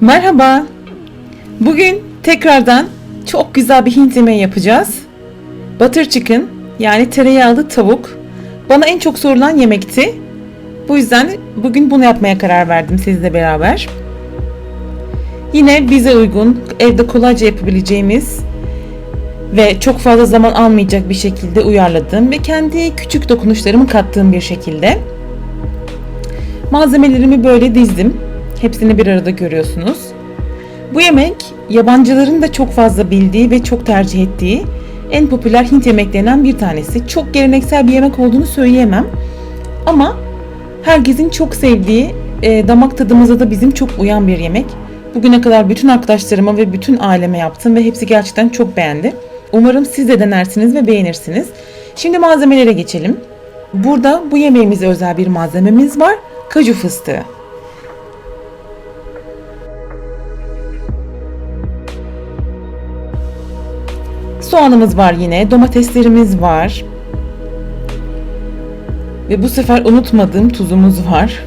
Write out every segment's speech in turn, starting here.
Merhaba. Bugün tekrardan çok güzel bir Hint yemeği yapacağız. Butter chicken yani tereyağlı tavuk. Bana en çok sorulan yemekti. Bu yüzden bugün bunu yapmaya karar verdim sizle beraber. Yine bize uygun, evde kolayca yapabileceğimiz ve çok fazla zaman almayacak bir şekilde uyarladığım ve kendi küçük dokunuşlarımı kattığım bir şekilde. Malzemelerimi böyle dizdim. Hepsini bir arada görüyorsunuz. Bu yemek yabancıların da çok fazla bildiği ve çok tercih ettiği en popüler Hint yemeklerinden bir tanesi. Çok geleneksel bir yemek olduğunu söyleyemem. Ama herkesin çok sevdiği, e, damak tadımıza da bizim çok uyan bir yemek. Bugüne kadar bütün arkadaşlarıma ve bütün aileme yaptım ve hepsi gerçekten çok beğendi. Umarım siz de denersiniz ve beğenirsiniz. Şimdi malzemelere geçelim. Burada bu yemeğimize özel bir malzememiz var. Kaju fıstığı. Soğanımız var yine, domateslerimiz var. Ve bu sefer unutmadığım tuzumuz var.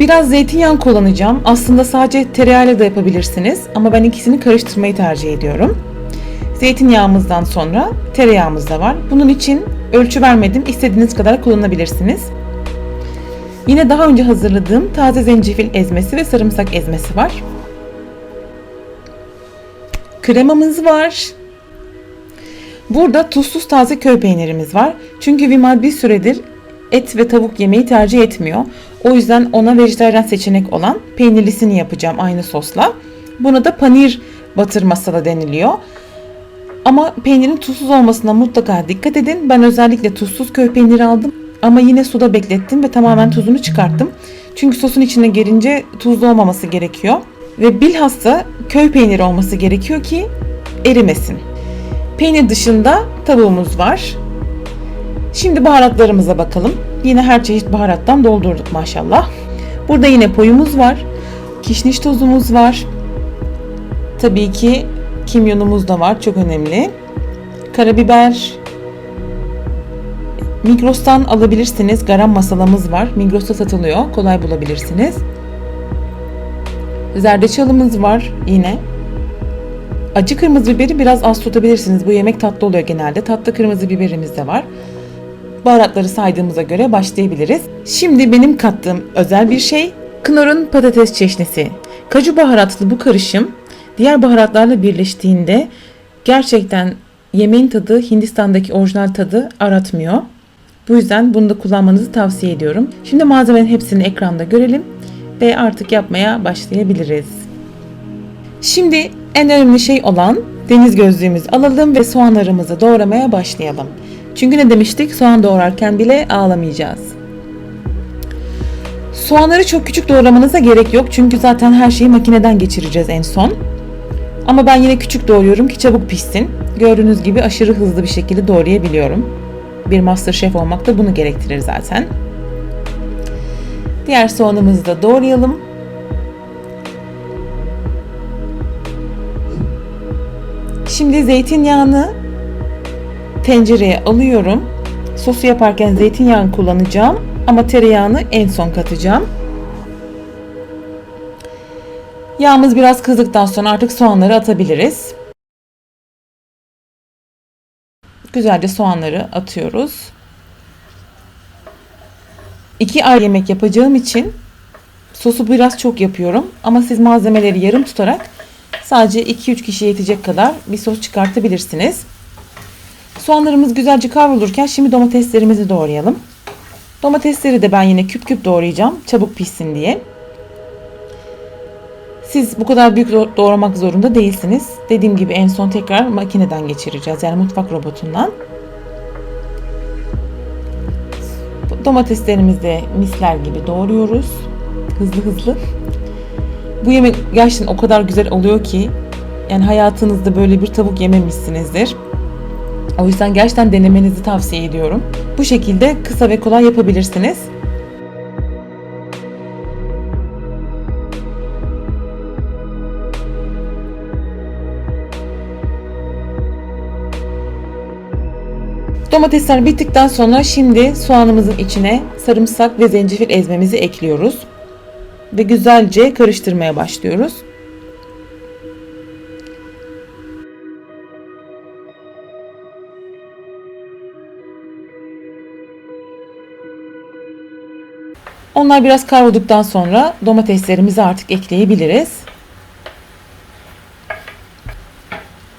Biraz zeytinyağı kullanacağım. Aslında sadece tereyağıyla da yapabilirsiniz ama ben ikisini karıştırmayı tercih ediyorum. Zeytinyağımızdan sonra tereyağımız da var. Bunun için ölçü vermedim. İstediğiniz kadar kullanabilirsiniz. Yine daha önce hazırladığım taze zencefil ezmesi ve sarımsak ezmesi var. Kremamız var. Burada tuzsuz taze köy peynirimiz var. Çünkü Vimal bir süredir et ve tavuk yemeyi tercih etmiyor. O yüzden ona vejetaryen seçenek olan peynirlisini yapacağım aynı sosla. Buna da panir batır masala deniliyor. Ama peynirin tuzsuz olmasına mutlaka dikkat edin. Ben özellikle tuzsuz köy peyniri aldım. Ama yine suda beklettim ve tamamen tuzunu çıkarttım. Çünkü sosun içine gelince tuzlu olmaması gerekiyor. Ve bilhassa köy peyniri olması gerekiyor ki erimesin. Peynir dışında tavuğumuz var. Şimdi baharatlarımıza bakalım. Yine her çeşit baharattan doldurduk maşallah. Burada yine poyumuz var. Kişniş tozumuz var. Tabii ki kimyonumuz da var. Çok önemli. Karabiber. Migros'tan alabilirsiniz. Garam masalamız var. Migros'ta satılıyor. Kolay bulabilirsiniz. Zerdeçalımız var yine. Acı kırmızı biberi biraz az tutabilirsiniz. Bu yemek tatlı oluyor genelde. Tatlı kırmızı biberimiz de var. Baharatları saydığımıza göre başlayabiliriz. Şimdi benim kattığım özel bir şey Knorr'un patates çeşnisi. Kaju baharatlı bu karışım diğer baharatlarla birleştiğinde gerçekten yemeğin tadı Hindistan'daki orijinal tadı aratmıyor. Bu yüzden bunu da kullanmanızı tavsiye ediyorum. Şimdi malzemenin hepsini ekranda görelim ve artık yapmaya başlayabiliriz. Şimdi en önemli şey olan deniz gözlüğümüzü alalım ve soğanlarımızı doğramaya başlayalım. Çünkü ne demiştik? Soğan doğrarken bile ağlamayacağız. Soğanları çok küçük doğramanıza gerek yok. Çünkü zaten her şeyi makineden geçireceğiz en son. Ama ben yine küçük doğruyorum ki çabuk pişsin. Gördüğünüz gibi aşırı hızlı bir şekilde doğrayabiliyorum. Bir master şef olmak da bunu gerektirir zaten. Diğer soğanımızı da doğrayalım. Şimdi zeytinyağını tencereye alıyorum. Sosu yaparken zeytinyağı kullanacağım ama tereyağını en son katacağım. Yağımız biraz kızdıktan sonra artık soğanları atabiliriz. Güzelce soğanları atıyoruz. İki ay yemek yapacağım için sosu biraz çok yapıyorum ama siz malzemeleri yarım tutarak sadece 2-3 kişiye yetecek kadar bir sos çıkartabilirsiniz. Soğanlarımız güzelce kavrulurken şimdi domateslerimizi doğrayalım. Domatesleri de ben yine küp küp doğrayacağım çabuk pişsin diye. Siz bu kadar büyük doğramak zorunda değilsiniz. Dediğim gibi en son tekrar makineden geçireceğiz. Yani mutfak robotundan. Domateslerimizi de misler gibi doğruyoruz. Hızlı hızlı. Bu yemek gerçekten o kadar güzel oluyor ki yani hayatınızda böyle bir tavuk yememişsinizdir. O yüzden gerçekten denemenizi tavsiye ediyorum. Bu şekilde kısa ve kolay yapabilirsiniz. Domatesler bittikten sonra şimdi soğanımızın içine sarımsak ve zencefil ezmemizi ekliyoruz. Ve güzelce karıştırmaya başlıyoruz. Onlar biraz kavrulduktan sonra domateslerimizi artık ekleyebiliriz.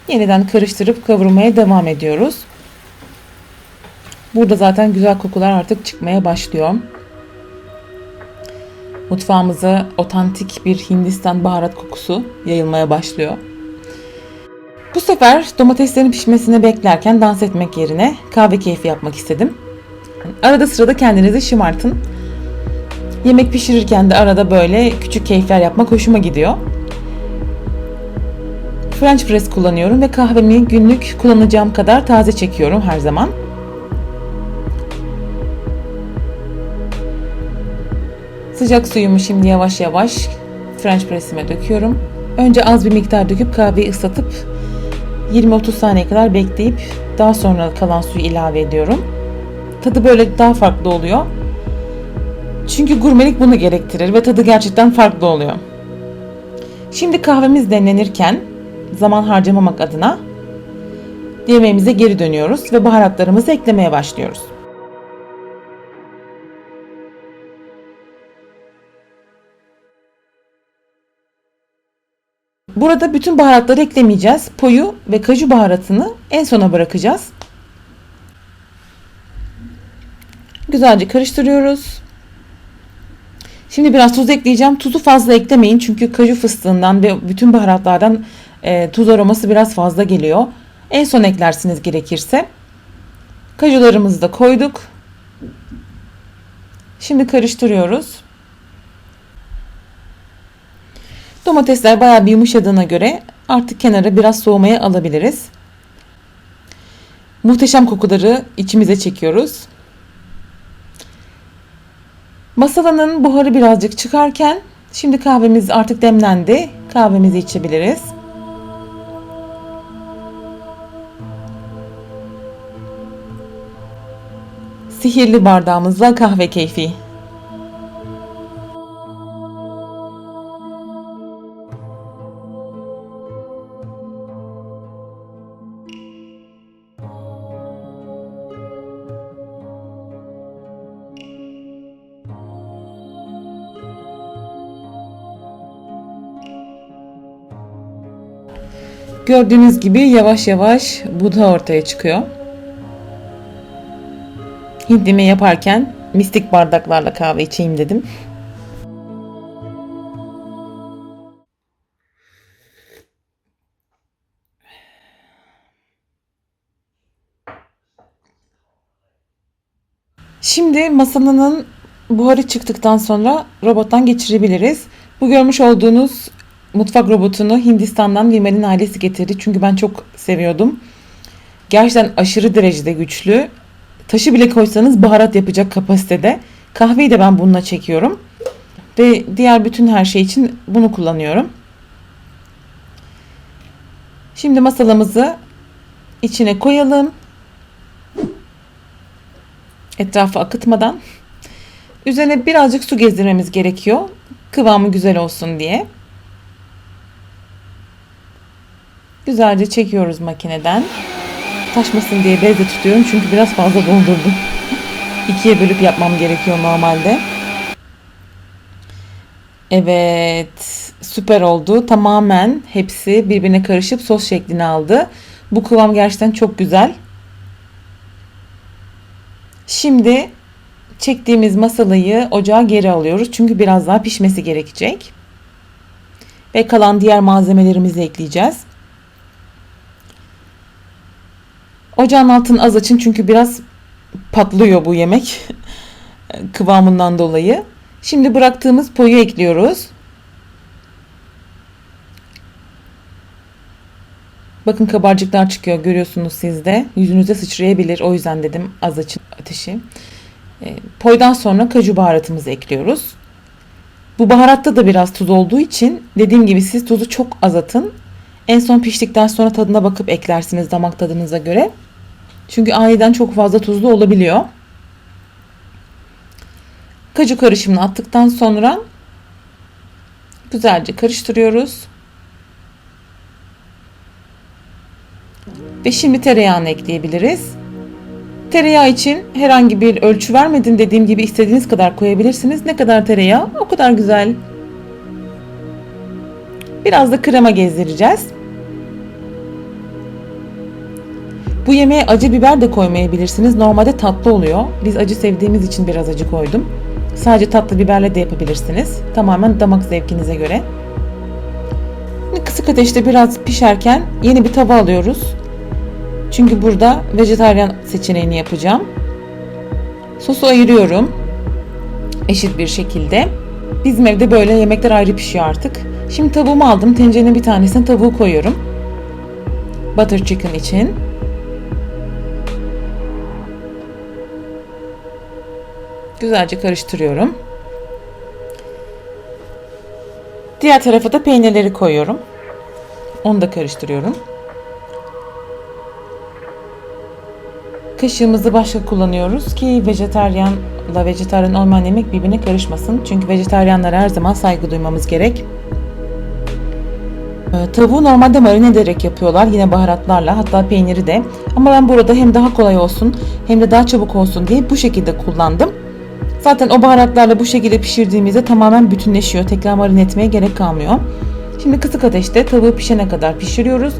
Yeniden karıştırıp kavurmaya devam ediyoruz. Burada zaten güzel kokular artık çıkmaya başlıyor. Mutfağımıza otantik bir Hindistan baharat kokusu yayılmaya başlıyor. Bu sefer domateslerin pişmesini beklerken dans etmek yerine kahve keyfi yapmak istedim. Arada sırada kendinizi şımartın. Yemek pişirirken de arada böyle küçük keyifler yapmak hoşuma gidiyor. French press kullanıyorum ve kahvemi günlük kullanacağım kadar taze çekiyorum her zaman. Sıcak suyumu şimdi yavaş yavaş French press'ime döküyorum. Önce az bir miktar döküp kahveyi ıslatıp 20-30 saniye kadar bekleyip daha sonra kalan suyu ilave ediyorum. Tadı böyle daha farklı oluyor. Çünkü gurmelik bunu gerektirir ve tadı gerçekten farklı oluyor. Şimdi kahvemiz demlenirken zaman harcamamak adına yemeğimize geri dönüyoruz ve baharatlarımızı eklemeye başlıyoruz. Burada bütün baharatları eklemeyeceğiz. Poyu ve kaju baharatını en sona bırakacağız. Güzelce karıştırıyoruz. Şimdi biraz tuz ekleyeceğim. Tuzu fazla eklemeyin çünkü kaju fıstığından ve bütün baharatlardan e, tuz aroması biraz fazla geliyor. En son eklersiniz gerekirse. Kajularımızı da koyduk. Şimdi karıştırıyoruz. Domatesler bayağı bir yumuşadığına göre artık kenara biraz soğumaya alabiliriz. Muhteşem kokuları içimize çekiyoruz. Masalanın buharı birazcık çıkarken şimdi kahvemiz artık demlendi. Kahvemizi içebiliriz. Sihirli bardağımızla kahve keyfi. Gördüğünüz gibi yavaş yavaş Buda ortaya çıkıyor. Hindimi yaparken mistik bardaklarla kahve içeyim dedim. Şimdi masanın buharı çıktıktan sonra robottan geçirebiliriz. Bu görmüş olduğunuz mutfak robotunu Hindistan'dan Vimal'in ailesi getirdi. Çünkü ben çok seviyordum. Gerçekten aşırı derecede güçlü. Taşı bile koysanız baharat yapacak kapasitede. Kahveyi de ben bununla çekiyorum. Ve diğer bütün her şey için bunu kullanıyorum. Şimdi masalamızı içine koyalım. Etrafı akıtmadan. Üzerine birazcık su gezdirmemiz gerekiyor. Kıvamı güzel olsun diye. Güzelce çekiyoruz makineden. Taşmasın diye bezle tutuyorum çünkü biraz fazla doldurdum. İkiye bölüp yapmam gerekiyor normalde. Evet, süper oldu. Tamamen hepsi birbirine karışıp sos şeklini aldı. Bu kıvam gerçekten çok güzel. Şimdi çektiğimiz masalayı ocağa geri alıyoruz. Çünkü biraz daha pişmesi gerekecek. Ve kalan diğer malzemelerimizi ekleyeceğiz. Ocağın altını az açın çünkü biraz patlıyor bu yemek kıvamından dolayı. Şimdi bıraktığımız poyu ekliyoruz. Bakın kabarcıklar çıkıyor görüyorsunuz siz de. Yüzünüze sıçrayabilir o yüzden dedim az açın ateşi. E, poydan sonra kaju baharatımızı ekliyoruz. Bu baharatta da biraz tuz olduğu için dediğim gibi siz tuzu çok azatın. En son piştikten sonra tadına bakıp eklersiniz damak tadınıza göre. Çünkü aniden çok fazla tuzlu olabiliyor. Kaju karışımını attıktan sonra güzelce karıştırıyoruz. Ve şimdi tereyağını ekleyebiliriz. Tereyağı için herhangi bir ölçü vermedim dediğim gibi istediğiniz kadar koyabilirsiniz. Ne kadar tereyağı o kadar güzel. Biraz da krema gezdireceğiz. Bu yemeğe acı biber de koymayabilirsiniz. Normalde tatlı oluyor. Biz acı sevdiğimiz için biraz acı koydum. Sadece tatlı biberle de yapabilirsiniz. Tamamen damak zevkinize göre. Kısık ateşte biraz pişerken yeni bir tava alıyoruz. Çünkü burada vejetaryen seçeneğini yapacağım. Sosu ayırıyorum. Eşit bir şekilde. Bizim evde böyle yemekler ayrı pişiyor artık. Şimdi tavuğumu aldım. Tencerenin bir tanesine tavuğu koyuyorum. Butter chicken için. Güzelce karıştırıyorum. Diğer tarafa da peynirleri koyuyorum. Onu da karıştırıyorum. Kaşığımızı başka kullanıyoruz ki vejetaryenla vejetaryen olmayan yemek birbirine karışmasın. Çünkü vejetaryenlere her zaman saygı duymamız gerek. Ee, Tavuğu normalde marine ederek yapıyorlar yine baharatlarla hatta peyniri de. Ama ben burada hem daha kolay olsun hem de daha çabuk olsun diye bu şekilde kullandım. Zaten o baharatlarla bu şekilde pişirdiğimizde tamamen bütünleşiyor. Tekrar marine etmeye gerek kalmıyor. Şimdi kısık ateşte tavuğu pişene kadar pişiriyoruz.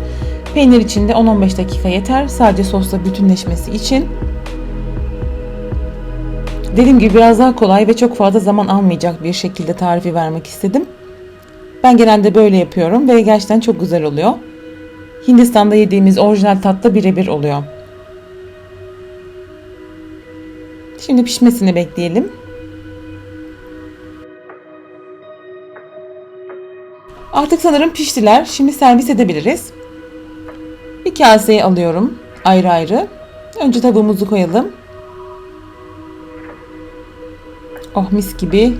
Peynir için de 10-15 dakika yeter. Sadece sosla bütünleşmesi için. Dediğim gibi biraz daha kolay ve çok fazla zaman almayacak bir şekilde tarifi vermek istedim. Ben genelde böyle yapıyorum ve gerçekten çok güzel oluyor. Hindistan'da yediğimiz orijinal tatlı birebir oluyor. Şimdi pişmesini bekleyelim. Artık sanırım piştiler. Şimdi servis edebiliriz. Bir kaseye alıyorum ayrı ayrı. Önce tavuğumuzu koyalım. Oh mis gibi.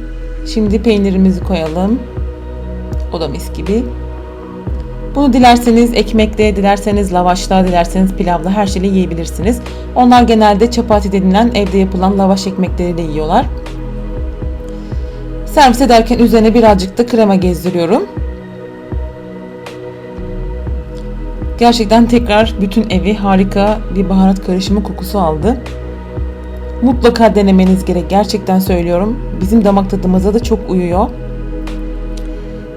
Şimdi peynirimizi koyalım. O da mis gibi. Bunu dilerseniz ekmekle, dilerseniz lavaşla, dilerseniz pilavla her şeyle yiyebilirsiniz. Onlar genelde çapati denilen evde yapılan lavaş ekmekleriyle yiyorlar. Servis ederken üzerine birazcık da krema gezdiriyorum. Gerçekten tekrar bütün evi harika bir baharat karışımı kokusu aldı. Mutlaka denemeniz gerek. Gerçekten söylüyorum. Bizim damak tadımıza da çok uyuyor.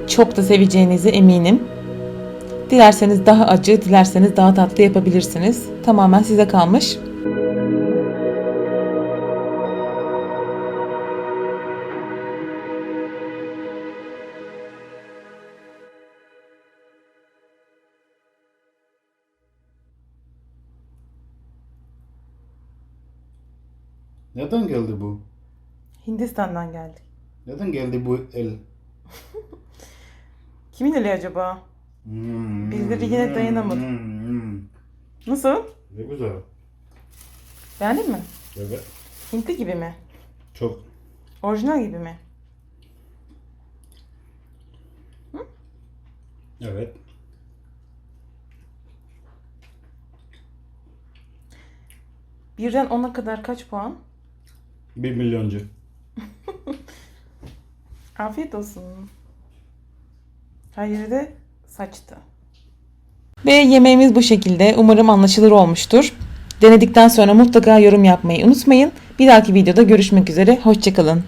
Çok da seveceğinize eminim. Dilerseniz daha acı, dilerseniz daha tatlı yapabilirsiniz. Tamamen size kalmış. Neden geldi bu? Hindistan'dan geldik. Neden geldi bu el? Kimin eli acaba? Birileri yine dayanamadı. Nasıl? Ne güzel. Beğendin mi? Evet. Hintli gibi mi? Çok. Orijinal gibi mi? Evet. Birden 10'a kadar kaç puan? Bir milyoncu. Afiyet olsun. Hayır de saçtı. Ve yemeğimiz bu şekilde. Umarım anlaşılır olmuştur. Denedikten sonra mutlaka yorum yapmayı unutmayın. Bir dahaki videoda görüşmek üzere. Hoşçakalın.